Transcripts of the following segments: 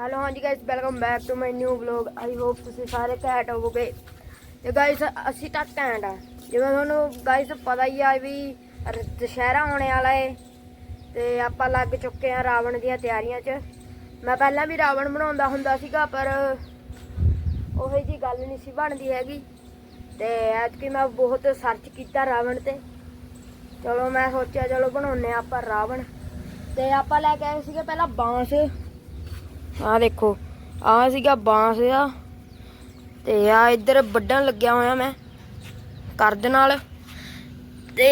Hello ਹਾਂਜੀ guys welcome back to my new vlog I hope ਤੁਸੀਂ ਸਾਰੇ ਘੈਂਟ ਹੋਵੋਗੇ। ਤੇ ਗਾਇਸ ਅਸੀਂ ਤਾਂ ਘੈਂਟ ਆ। ਜਿਵੇਂ ਤੁਹਾਨੂੰ ਗਾਇਸ ਪਤਾ ਹੀ ਆ ਵੀ ਦੁਸ਼ਹਿਰਾ ਆਉਣੇ ਵਾਲਾ ਏ। ਤੇ ਆਪਾਂ ਲੱਗ ਚੁੱਕੇ ਆ ਰਾਵਣ ਦੀਆਂ ਤਿਆਰੀਆਂ 'ਚ। ਮੈਂ ਪਹਿਲਾਂ ਵੀ ਰਾਵਣ ਬਣਾਉਂਦਾ ਹੁੰਦਾ ਸੀਗਾ, ਪਰ ਉਹੀ ਜੀ ਗੱਲ ਨਹੀਂ ਸੀ ਬਣਦੀ ਹੈਗੀ। ਤੇ ਕਿ ਮੈਂ ਬਹੁਤ ਸਰਚ ਕੀਤਾ ਰਾਵਣ ਤੇ। ਚਲੋ ਮੈਂ ਸੋਚਿਆ, ਚਲੋ ਬਣਾਉਨੇ ਆ ਆਪਾਂ ਰਾਵਣ। ਤੇ ਆਪਾਂ ਲੈ ਕੇ ਆਏ ਸੀਗੇ ਪਹਿਲਾਂ ਬਾਂਸ। ਆ ਦੇਖੋ ਆ ਸੀਗਾ ਬਾਂਸ ਦਾ ਤੇ ਆ ਇੱਧਰ ਵੱਢਣ ਲੱਗਿਆ ਹੋਇਆ ਮੈਂ ਕਰਦ ਨਾਲ। ਤੇ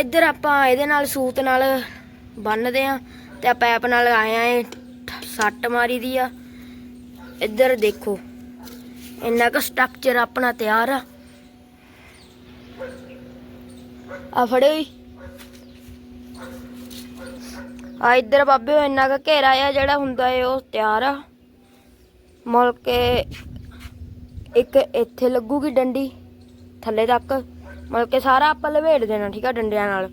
ਇੱਧਰ ਆਪਾਂ ਇਹਦੇ ਨਾਲ ਸੂਤ ਨਾਲ ਬੰਨਦੇ ਆ ਤੇ ਆ ਪੈਪ ਨਾਲ ਆਏ ਆ ਸੱਟ ਮਾਰੀ ਦੀ ਆ। ਇੱਧਰ ਦੇਖੋ, ਇੰਨਾ ਕੁ ਸਟਰਕਚਰ ਆਪਣਾ ਤਿਆਰ ਆ। ਆ ਫੜਿਓ ਜੀ। ਆ ਇੱਧਰ ਬਾਬੇ ਉਹ ਇੰਨਾ ਕੁ ਘੇਰਾ ਆ ਜਿਹੜਾ ਹੁੰਦਾ ਏ, ਉਹ ਤਿਆਰ ਆ। ਮੁੜ ਕੇ ਇੱਕ ਇੱਥੇ ਲੱਗੂਗੀ ਡੰਡੀ, ਥੱਲੇ ਤੱਕ। ਮੁੜ ਕੇ ਸਾਰਾ ਆਪਾਂ ਲਵੇੜ ਦੇਣਾ, ਠੀਕ ਆ, ਡੰਡਿਆਂ ਨਾਲ।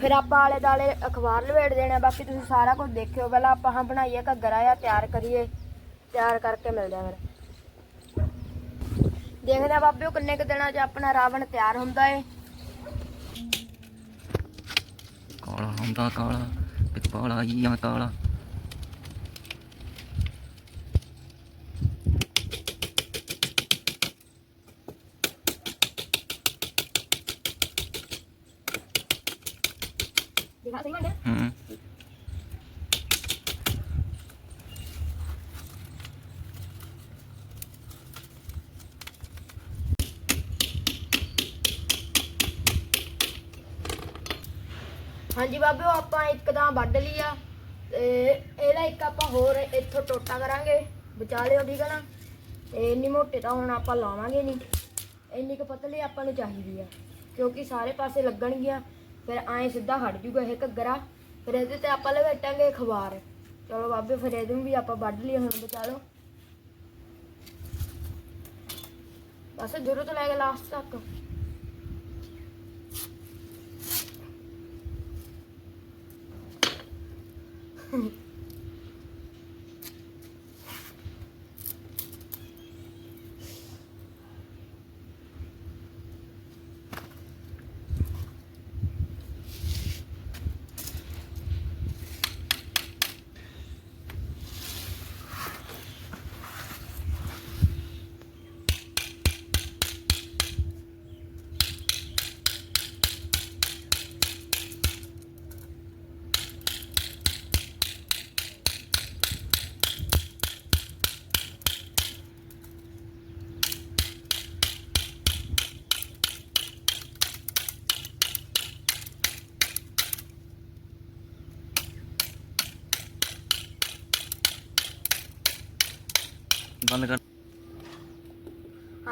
ਫਿਰ ਆਪਾਂ ਆਲੇ ਦਾਲੇ ਅਖਬਾਰ ਲਵੇੜ ਦੇਣਾ, ਬਾਕੀ ਤੁਸੀਂ ਸਾਰਾ ਕੁਝ ਦੇਖਿਓ। ਪਹਿਲਾਂ ਆਪਾਂ ਹਾਂ ਬਣਾਈਏ ਘੱਗਰਾ ਆ ਤਿਆਰ ਕਰੀਏ। ਤਿਆਰ ਕਰਕੇ ਮਿਲਦੇ ਆ ਫਿਰ। ਦੇਖਦੇ ਆ ਬਾਬੇ ਉਹ ਕਿੰਨੇ ਕੁ ਦਿਨਾਂ 'ਚ ਆਪਣਾ ਰਾਵਣ ਤਿਆਰ ਹੁੰਦਾ ਏ। ਕਾਲਾ ਹੁੰਦਾ ਕਾਲਾ ਤੇ ਕਾਲਾ ਹੀ ਆ ਕਾਲਾ ਦਿਖਾ ਸਹੀ ਮੰਡੇ ਹੂੰ ਹਾਂਜੀ ਬਾਬੇ, ਉਹ ਆਪਾਂ ਇੱਕ ਤਾਂ ਵੱਢ ਲਈ ਆ ਤੇ ਇਹਦਾ ਇੱਕ ਆਪਾਂ ਹੋਰ ਇੱਥੋਂ ਟੋਟਾ ਕਰਾਂਗੇ, ਬਚਾ ਲਿਓ ਠੀਕ ਹੈ ਨਾ। ਤੇ ਇੰਨੀ ਮੋਟੇ ਤਾਂ ਹੁਣ ਆਪਾਂ ਲਾਵਾਂਗੇ ਨਹੀਂ। ਇੰਨੀ ਕੁ ਪਤਲੀ ਆਪਾਂ ਨੂੰ ਚਾਹੀਦੀ ਆ, ਕਿਉਂਕਿ ਸਾਰੇ ਪਾਸੇ ਲੱਗਣਗੀਆਂ, ਫਿਰ ਐਂ ਸਿੱਧਾ ਹਟ ਜੂਗਾ ਇਹ ਘੱਗਰਾ। ਫਿਰ ਇਹਦੇ ਤੇ ਆਪਾਂ ਲਵੇਟਾਂਗੇ ਅਖਬਾਰ ਚਲੋ ਬਾਬੇ, ਫਿਰ ਇਹਨੂੰ ਵੀ ਆਪਾਂ ਵੱਢ ਲਈ ਹੁਣ ਬਚਾ ਲਓ। ਬਸ ਜ਼ਰੂਰ ਤੋਂ ਲੈ ਕੇ ਲਾਸਟ ਤੱਕ। 嗯。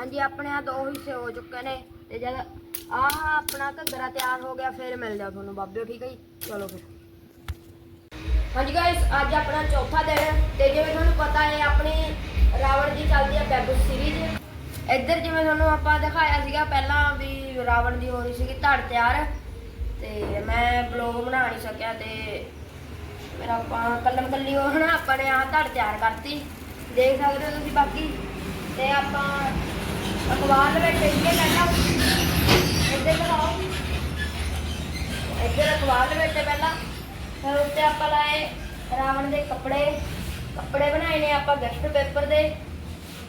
ਹਾਂਜੀ, ਆਪਣੇ ਆ ਦੋ ਹਿੱਸੇ ਹੋ ਚੁੱਕੇ ਨੇ। ਤੇ ਜਦ ਆਹ ਆਪਣਾ ਘੱਗਰਾ ਤਿਆਰ ਹੋ ਗਿਆ, ਫਿਰ ਮਿਲਦੇ ਆ ਤੁਹਾਨੂੰ ਬਾਬਿਓ ਠੀਕ ਹੈ ਜੀ? ਚਲੋ ਫਿਰ। ਹਾਂਜੀ ਗਾਇਸ ਅੱਜ ਆਪਣਾ ਚੌਥਾ ਦਿਨ ਤੇ ਜਿਵੇਂ ਤੁਹਾਨੂੰ ਪਤਾ ਹੈ, ਆਪਣੀ ਰਾਵਣ ਦੀ ਚੱਲਦੀ ਹੈ ਵੈਬ ਸੀਰੀਜ਼ ਇੱਧਰ ਜਿਵੇਂ ਤੁਹਾਨੂੰ ਆਪਾਂ ਦਿਖਾਇਆ ਸੀਗਾ ਪਹਿਲਾਂ ਵੀ ਰਾਵਣ ਦੀ ਹੋ ਰਹੀ ਸੀਗੀ, ਧੜ ਤਿਆਰ। ਤੇ ਮੈਂ ਬਲੌਗ ਬਣਾ ਨਹੀਂ ਸਕਿਆ ਤੇ ਮੇਰਾ ਆਪਾਂ ਕਲਮ ਕੱਲੀ ਉਹ ਹਨਾ, ਆਪਾਂ ਨੇ ਆਹ ਧੜ ਤਿਆਰ ਕਰਤੀ। ਦੇਖ ਸਕਦੇ ਹੋ ਤੁਸੀਂ ਬਾਕੀ। ਤੇ ਆਪਾਂ ਅਖਬਾਰ ਦੇ ਵਿੱਚ ਇੱਥੇ ਪਹਿਲਾਂ। ਇੱਧਰ ਦਿਖਾਓ। ਇੱਧਰ ਅਖਬਾਰ ਦੇ ਵਿੱਚ ਪਹਿਲਾਂ ਫਿਰ ਉੱਤੇ ਆਪਾਂ ਲਾਏ ਰਾਵਣ ਦੇ ਕੱਪੜੇ। ਕੱਪੜੇ ਬਣਾਏ ਨੇ ਆਪਾਂ ਗਿਫਟ ਪੇਪਰ ਦੇ।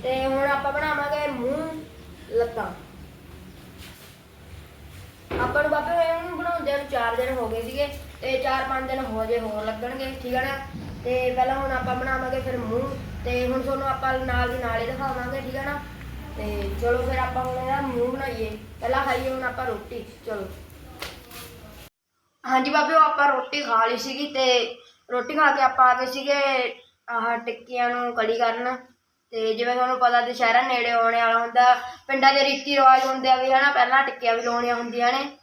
ਤੇ ਹੁਣ ਆਪਾਂ ਬਣਾਵਾਂਗੇ ਮੂੰਹ ਲੱਤਾਂ। ਆਪਾਂ ਨੂੰ ਬਾਬੇ ਹੋਏ ਨੂੰ ਬਣਾਉਂਦੇ ਨੂੰ 4 ਦਿਨ ਹੋ ਗਏ ਸੀਗੇ ਤੇ 4-5 ਦਿਨ ਹੋ ਜੇ ਹੋਰ ਲੱਗਣਗੇ, ਠੀਕ ਹੈ ਨਾ? ਤੇ ਪਹਿਲਾਂ ਹੁਣ ਆਪਾਂ ਬਣਾਵਾਂਗੇ ਫਿਰ ਮੂੰਹ। ਤੇ ਹੁਣ ਤੁਹਾਨੂੰ ਆਪਾਂ ਨਾਲ ਦੀ ਨਾਲ ਹੀ ਦਿਖਾਵਾਂਗੇ, ਠੀਕ ਹੈ ਨਾ? ਤੇ ਚਲੋ ਫਿਰ ਆਪਾਂ ਹੁਣ ਇਹਦਾ ਮੂੰਹ ਬਣਾਈਏ। ਪਹਿਲਾਂ ਖਾਈਏ, ਹੁਣ ਆਪਾਂ ਰੋਟੀ। ਚਲੋ। ਹਾਂਜੀ ਬਾਬੇ, ਉਹ ਆਪਾਂ ਰੋਟੀ ਖਾ ਲਈ ਸੀਗੀ ਤੇ ਰੋਟੀ ਖਾ ਕੇ ਆਪਾਂ ਆ ਗਏ ਸੀਗੇ ਆਹ ਟਿੱਕੀਆਂ ਨੂੰ ਕੜੀ ਕਰਨ। ਤੇ ਜਿਵੇਂ ਤੁਹਾਨੂੰ ਪਤਾ ਦੁਸ਼ਹਿਰਾ ਨੇੜੇ ਆਉਣ ਵਾਲਾ ਹੁੰਦਾ, ਪਿੰਡਾਂ ਦੇ ਰੀਤੀ ਰਿਵਾਜ ਹੁੰਦੇ ਆ ਵੀ ਹਨਾ, ਪਹਿਲਾਂ ਟਿੱਕੀਆਂ ਵੀ ਲਾਉਣੀਆਂ ਹੁੰਦੀਆਂ ਨੇ।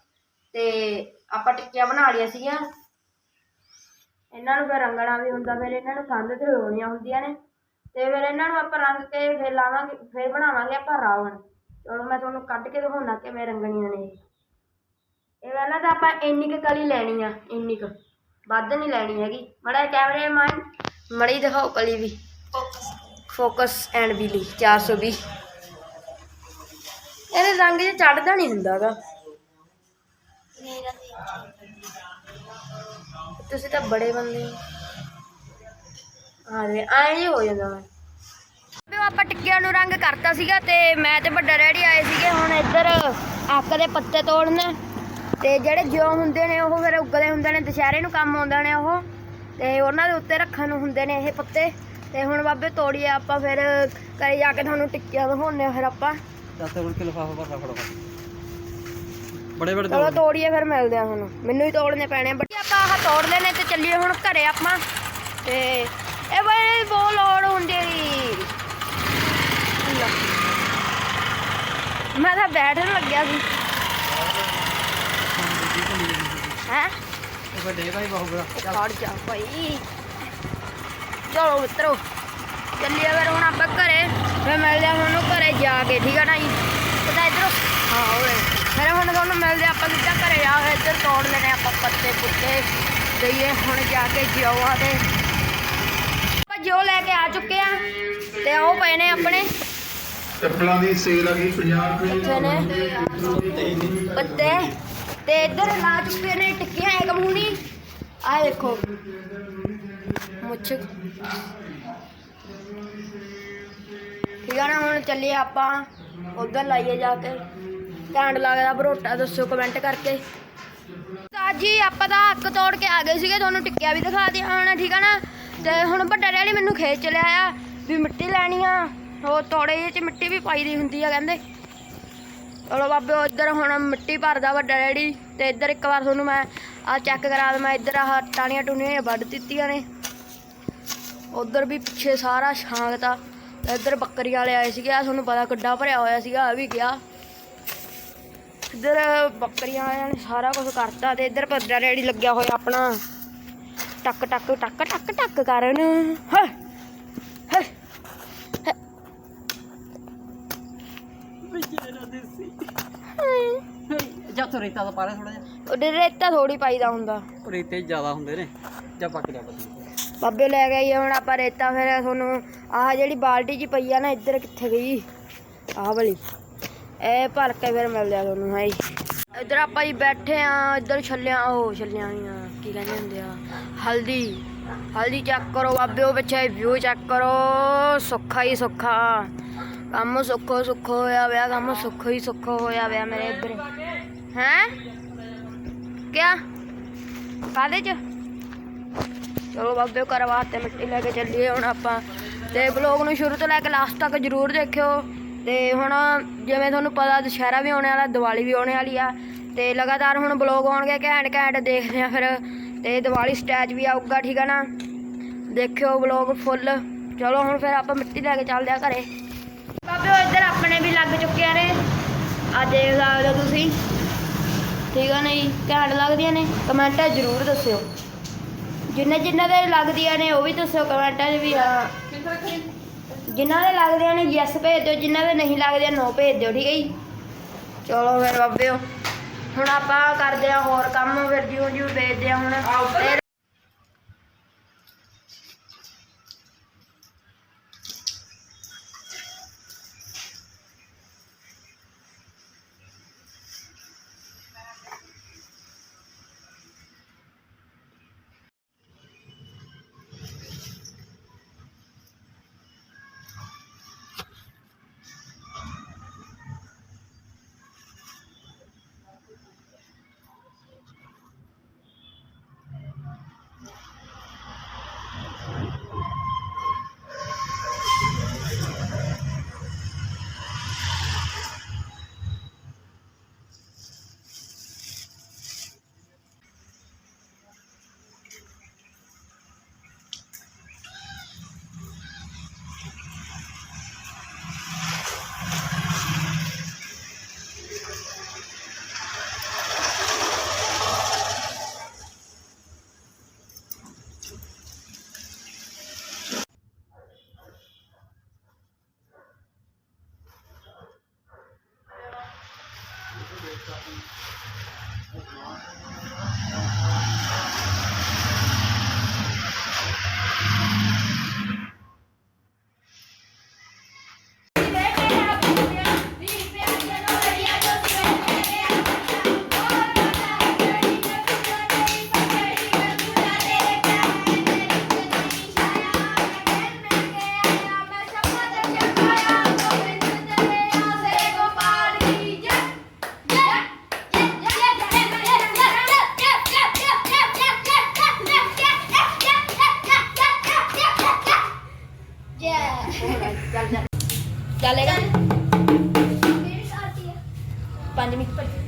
ਤੇ ਆਪਾਂ ਟਿੱਕੀਆਂ ਬਣਾ ਲਈਆਂ ਸੀਗੀਆਂ। ਇਹਨਾਂ ਨੂੰ ਫਿਰ ਰੰਗਣਾ ਵੀ ਹੁੰਦਾ, ਫਿਰ ਇਹਨਾਂ ਨੂੰ ਕੰਧ ਤੇ ਲਾਉਣੀਆਂ ਹੁੰਦੀਆਂ ਨੇ। ਤੇ ਫਿਰ ਇਹਨਾਂ ਨੂੰ ਆਪਾਂ ਰੰਗ ਕੇ ਫਿਰ ਲਾਵਾਂਗੇ, ਫਿਰ ਬਣਾਵਾਂਗੇ ਆਪਾਂ ਰਾਵਣ। ਚਲੋ ਮੈਂ ਤੁਹਾਨੂੰ ਕੱਢ ਕੇ ਦਿਖਾਉਣਾ ਕਿਵੇਂ ਰੰਗਣੀਆਂ ਨੇ। ਇਹ। ਪਹਿਲਾਂ ਤਾਂ ਆਪਾਂ ਇੰਨੀ ਕੁ ਕਲੀ ਲੈਣੀ ਆ, ਇੰਨੀ ਕੁ। ਵੱਧ ਨਹੀਂ ਲੈਣੀ ਹੈਗੀ। ਮੜਾ ਕੈਮਰੇ ਮਾਨ ਮੜੀ ਦਿਖਾਓ ਕਲੀ ਵੀ। ਫੋਕਸ ਐਂਡ ਬਿਲੀ 420 ਇਹਦੇ ਰੰਗ ਜੇ ਚੜਦਾ ਨਹੀਂ ਹੁੰਦਾਗਾ ਤੁਸੀਂ ਤਾਂ ਬੜੇ ਬੰਦੇ ਹੋ। ਹਾਂ ਵੇ ਆਏ ਹੀ ਹੋ ਜਾਂਦਾ। ਵਾ ਵੀ ਆਪਾਂ ਟਿੱਕਿਆਂ ਨੂੰ ਰੰਗ ਕਰਤਾ ਸੀਗਾ ਤੇ ਮੈਂ ਤੇ ਵੱਡਾ ਡੈਡੀ ਆਏ ਸੀਗੇ ਹੁਣ ਇੱਧਰ ਅੱਕ ਦੇ ਪੱਤੇ ਤੋੜਨ। ਤੇ ਜਿਹੜੇ ਜਿਉ ਹੁੰਦੇ ਨੇ ਉਹ ਫਿਰ ਉੱਗਦੇ ਹੁੰਦੇ ਨੇ ਦੁਸ਼ਹਿਰੇ ਨੂੰ ਕੰਮ ਆਉਂਦੇ ਨੇ ਉਹ। ਤੇ ਉਹਨਾਂ ਦੇ ਉੱਤੇ ਰੱਖਣ ਨੂੰ ਹੁੰਦੇ ਨੇ ਇਹ ਪੱਤੇ। ਤੇ ਹੁਣ ਬਾਬੇ ਤੋੜੀਏ ਆਪਾਂ ਫਿਰ ਘਰੇ ਜਾ ਕੇ ਤੁਹਾਨੂੰ ਟਿੱਕੀਆਂ ਦਿਖਾਉਂਦੇ ਆ ਫਿਰ ਆਪਾਂ। ਦੱਸ ਉਲ ਕੇ ਲਫਾਫਾ ਭਰਦਾ ਫੜੋ ਬੜੇ ਬੜੇ ਚਲੋ ਤੋੜੀਏ ਫਿਰ ਮਿਲਦੇ ਆ ਤੁਹਾਨੂੰ ਮੈਨੂੰ ਹੀ ਤੋੜਨੇ ਪੈਣੇ ਆ। ਬੜੀ ਆਪਾਂ ਆਹ ਤੋੜ ਲੈਣੇ ਤੇ ਚੱਲੀਏ ਹੁਣ ਘਰੇ ਆਪਾਂ। ਤੇ ਇਹ ਬਈ ਬਹੁਤ ਲੋੜ ਹੁੰਦੀ ਹੈਗੀ। ਲੈ। ਮੈਂ ਤਾਂ ਬੈਠਣ ਲੱਗਿਆ ਸੀ। ਹੈ? ਵੱਡੇ ਭਾਈ ਬਹੁਤ ਬੜਾ ਖੜ ਜਾ ਭਾਈ। ਚਲੋ ਮਿੱਤਰੋ ਚੱਲੀਏ ਫਿਰ ਹੁਣ ਆਪਾਂ ਘਰੇ। ਮਿਲਦੇ ਤੁਹਾਨੂੰ ਘਰੇ ਜਾ ਕੇ ਠੀਕ ਆ ਨਾ ਜੀ? ਪਤਾ ਇਧਰੋਂ? ਹਾਂ ਹੋਵੇ ਫਿਰ ਹੁਣ ਤੁਹਾਨੂੰ ਮਿਲਦੇ ਆਪਾਂ ਸਿੱਧਾ ਘਰੇ। ਜਾ ਇੱਧਰ ਤੋੜ ਲੈਣੇ ਆਪਾਂ ਪੱਤੇ ਪੁੱਤੇ ਦਈਏ ਹੁਣ ਜਾ ਕੇ ਜਿਉਆਂ ਤੇ। ਆਪਾਂ ਜਿਉ ਲੈ ਕੇ ਆ ਚੁੱਕੇ ਆ ਤੇ ਉਹ ਪਏ ਨੇ ਆਪਣੇ। ਚੱਪਲਾਂ ਦੀ ਸੇਲ ਆ ਗਈ 50 ਰੁਪਏ। ਨੇ ਪੱਤੇ ਤੇ ਇੱਧਰ ਲਾ ਚੁੱਕੇ ਨੇ ਟਿੱਕੀਆਂ ਇੱਕ ਮੂਣੀ ਆਹ ਦੇਖੋ। ਮੁੱਛ। ਠੀਕ ਆ ਨਾ ਹੁਣ ਚੱਲੀਏ ਆਪਾਂ ਉਧਰ ਲਾਈਏ ਜਾ ਕੇ। ਘੈਂਟ ਲੱਗਦਾ ਬਰੋਟਾ ਦੱਸੋ ਕਮੈਂਟ ਕਰਕੇ। ਤਾਂ ਜੀ ਆਪਾਂ ਤਾਂ ਅੱਕ ਤੋੜ ਕੇ ਆ ਗਏ ਸੀਗੇ ਤੁਹਾਨੂੰ ਟਿੱਕਿਆ ਵੀ ਦਿਖਾ ਦਿਆ ਹੁਣ ਠੀਕ ਆ ਨਾ? ਤੇ ਹੁਣ ਵੱਡਾ ਡੈਡੀ ਮੈਨੂੰ ਖੇਤ ਚ ਲਿਆ ਆ ਵੀ ਮਿੱਟੀ ਲੈਣੀ ਆ। ਉਹ ਤੋੜੇ ਜਿਹੇ ਚ ਮਿੱਟੀ ਵੀ ਪਾਈ ਦੀ ਹੁੰਦੀ ਆ ਕਹਿੰਦੇ। ਚਲੋ ਬਾਬੇ ਉਧਰ ਹੁਣ ਮਿੱਟੀ ਭਰਦਾ ਵੱਡਾ ਡੈਡੀ ਤੇ ਇੱਧਰ ਇੱਕ ਵਾਰ ਤੁਹਾਨੂੰ ਮੈਂ ਆ ਚੈੱਕ ਕਰਾ ਦਵਾਂ ਇੱਧਰ ਆਹ ਟਾਣੀਆਂ ਟੂਣੀਆਂ ਵੱਢ ਦਿੱਤੀਆਂ ਨੇ। ਉਧਰ ਵੀ ਪਿੱਛੇ ਸਾਰਾ ਛਾਂਗਤਾ ਤੇ। ਇੱਧਰ ਬੱਕਰੀ ਵਾਲੇ ਆਏ ਸੀਗੇ ਆ ਤੁਹਾਨੂੰ ਪਤਾ ਕਿੱਡਾ ਭਰਿਆ ਹੋਇਆ ਸੀਗਾ ਆ ਵੀ ਗਿਆ। ਇੱਧਰ ਬੱਕਰੀਆਂ ਵਾਲਿਆਂ ਨੇ ਸਾਰਾ ਕੁਝ ਕਰਤਾ ਤੇ ਇੱਧਰ ਵੱਡਾ ਡੈਡੀ ਲੱਗਿਆ ਹੋਇਆ ਆਪਣਾ। ਟੱਕ ਟੱਕ ਟੱਕ ਟੱਕ ਟੱਕ ਕਰਨ। ਹਾਂ ਹਾਂ। ਜਾਂ ਤੋਂ ਰੇਤਾ ਦਾ ਪਾਰੇ ਥੋੜਾ ਜਿਹਾ। ਉਹਦੇ ਰੇਤਾ ਥੋੜੀ ਪਾਈਦਾ ਹੁੰਦਾ। ਰੇਤੇ ਜ਼ਿਆਦਾ ਹੁੰਦੇ ਨੇ। ਜਾਂ ਪੱਕ ਜਾ ਬਾਬੇ ਲੈ ਗਏ ਹੁਣ ਆਪਾਂ ਰੇਤਾ ਫਿਰ ਤੁਹਾਨੂੰ। ਆਹ ਜਿਹੜੀ ਬਾਲਟੀ ਜੀ ਪਈ ਆ ਨਾ ਇੱਧਰ ਕਿੱਥੇ ਗਈ? ਆਹ ਵਾਲੀ। ਇਹ ਭਰ ਕੇ ਫਿਰ ਮਿਲਦੇ ਆ ਤੁਹਾਨੂੰ ਹਾਂ ਜੀ ਇੱਧਰ ਆਪਾਂ ਜੀ ਬੈਠੇ ਆ, ਇੱਧਰ ਛੱਲਿਆਂ, ਉਹ ਛੱਲਿਆਂ ਹੋਈਆਂ ਕੀ ਕਹਿੰਦੇ ਹੁੰਦੇ ਆ? ਹਲਦੀ ਹਲਦੀ ਚੈੱਕ ਕਰੋ ਬਾਬੇ, ਉਹ ਪਿੱਛੇ ਵਿਊ ਚੈੱਕ ਕਰੋ। ਸੁੱਖਾ ਹੀ ਸੁੱਖਾ। ਕੰਮ ਸੁੱਖੋ ਸੁੱਖੋ ਹੋਇਆ ਵਿਆ ਕੰਮ ਸੁੱਖੋ ਹੀ ਸੁੱਖੋ ਹੋਇਆ ਵਿਆ ਮੇਰੇ ਇੱਧਰ। ਹੈ? ਕਿਆ? ਕਾਦੇ ਚ? ਚਲੋ ਬਾਬੇ ਕਰਵਾ ਤੇ ਮਿੱਟੀ ਲੈ ਕੇ ਚੱਲੀਏ ਹੁਣ ਆਪਾਂ। ਤੇ ਬਲੌਗ ਨੂੰ ਸ਼ੁਰੂ ਤੋਂ ਲੈ ਕੇ ਲਾਸਟ ਤੱਕ ਜਰੂਰ ਦੇਖਿਓ। ਤੇ ਹੁਣ ਜਿਵੇਂ ਤੁਹਾਨੂੰ ਪਤਾ ਦੁਸ਼ਹਿਰਾ ਵੀ ਆਉਣੇ ਵਾਲਾ, ਦੀਵਾਲੀ ਵੀ ਆਉਣੇ ਵਾਲੀ ਆ, ਤੇ ਲਗਾਤਾਰ ਹੁਣ ਬਲੌਗ ਆਉਣਗੇ, ਘੈਂਟ ਘੈਂਟ ਦੇਖਦੇ ਆ ਫਿਰ, ਤੇ ਦੀਵਾਲੀ ਸਟੈਚ ਵੀ ਆਊਗਾ, ਠੀਕ ਆ ਨਾ? ਦੇਖਿਓ ਬਲੌਗ ਫੁੱਲ ਚਲੋ ਹੁਣ ਫਿਰ ਆਪਾਂ ਮਿੱਟੀ ਲੈ ਕੇ ਚੱਲਦੇ ਆ ਘਰੇ। ਬਾਬੇ ਇੱਧਰ ਆਪਣੇ ਵੀ ਲੱਗ ਚੁੱਕੇ ਨੇ। ਆ ਦੇਖ ਸਕਦੇ ਤੁਸੀਂ। ਠੀਕ ਆ ਨਹੀਂ? ਘੈਂਟ ਲੱਗਦੀਆਂ ਨੇ। ਕਮੈਂਟਾਂ ਜ਼ਰੂਰ ਦੱਸਿਓ। ਜਿੰਨੇ ਜਿੰਨੇ ਦੇ ਲੱਗਦੀਆਂ ਨੇ, ਉਹ ਵੀ ਦੱਸਿਓ ਕਮੈਂਟਾਂ 'ਚ ਵੀ, ਹਾਂ। ਜਿਨ੍ਹਾਂ ਦੇ ਲੱਗਦੇ ਨੇ ਯੈਸ ਭੇਜ ਦਿਓ, ਜਿਨ੍ਹਾਂ ਦੇ ਨਹੀਂ ਲੱਗਦੀਆਂ ਨੋ ਭੇਜ ਦਿਓ, ਠੀਕ ਹੈ ਜੀ? ਚਲੋ ਫਿਰ ਬਾਬਿਓ, ਹੁਣ ਆਪਾਂ ਕਰਦੇ ਆ ਹੋਰ ਕੰਮ, ਫਿਰ ਜਿਉਂ ਜਿਉਂ ਭੇਜਦੇ ਆ ਹੁਣ। ਚੱਲ ਚੱਲ ਚੱਲੇਗਾ 5 ਮਿੰਟ।